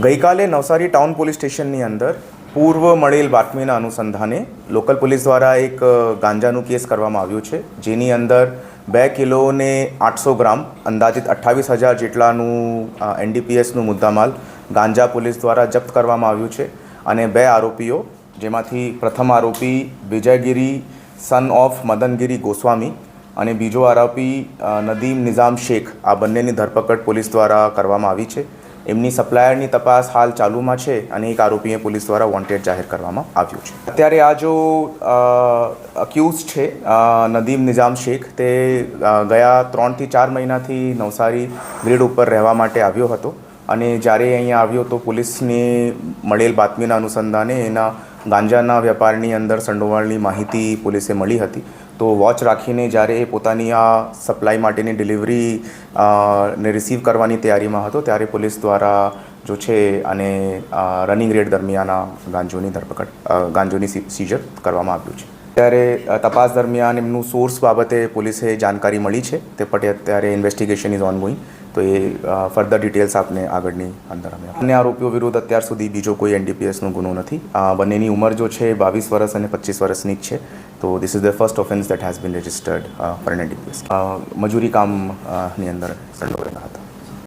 ગઈકાલે Navsari town police સ્ટેશનની અંદર પૂર્વ મળેલ બાતમીના અનુસંધાને લોકલ પોલીસ દ્વારા એક ગાંજાનું કેસ કરવામાં આવ્યું છે. જેની અંદર બે કિલો ને આઠસો ગ્રામ, અંદાજિત અઠ્ઠાવીસ હજાર જેટલાનું એનડીપીએસનું મુદ્દામાલ ગાંજા પોલીસ દ્વારા જપ્ત કરવામાં આવ્યું છે અને બે આરોપીઓ, જેમાંથી પ્રથમ આરોપી વિજયગીરી સન ઓફ મદનગીરી ગોસ્વામી અને બીજો આરોપી નદીમ નિઝામ શેખ આ બંનેની ધરપકડ પોલીસ દ્વારા કરવામાં આવી છે. એમની સપ્લાયરની તપાસ હાલ ચાલુમાં છે અને એક આરોપીએ પોલીસ દ્વારા વોન્ટેડ જાહેર કરવામાં આવ્યું છે. અત્યારે આ જો અક્યુઝ છે નદીમ નિઝામ શેખ, તે ગયા ત્રણથી ચાર મહિનાથી નવસારી ગ્રીડ ઉપર રહેવા માટે આવ્યો હતો અને જ્યારે અહીંયા આવ્યો તો પોલીસને મળેલ બાતમીના અનુસંધાને એના ગાંજાના વેપારની અંદર સંડોવાળની માહિતી પોલીસે મળી હતી. તો વોચ રાખીને જ્યારે એ પોતાની આ સપ્લાય માટેની ડિલિવરી ને રિસીવ કરવાની તૈયારીમાં હતો, ત્યારે પોલીસ દ્વારા જો છે અને રનિંગ રેડ દરમિયાન આ ગાંજોની ધરપકડ ગાંજોની સીઝર કરવામાં આવ્યું છે. ત્યારે તપાસ દરમિયાન એમનું સોર્સ બાબતે પોલીસે જાણકારી મળી છે. તે પટે અત્યારે ઇન્વેસ્ટિગેશન ઇઝ ઓન ગોઈંગ તો એ ફર્ધર ડિટેલ્સ આપને આગળની અંદર અમે અન્ય આરોપીઓ વિરુદ્ધ અત્યાર સુધી બીજો કોઈ એનડીપીએસનો ગુનો નથી. આ બંનેની ઉંમર જો છે બાવીસ વર્ષ અને પચીસ વર્ષની જ છે. તો this is the first offence that has been registered for an NDPS મજૂરી કામની અંદર સંડોવાયેલા હતા.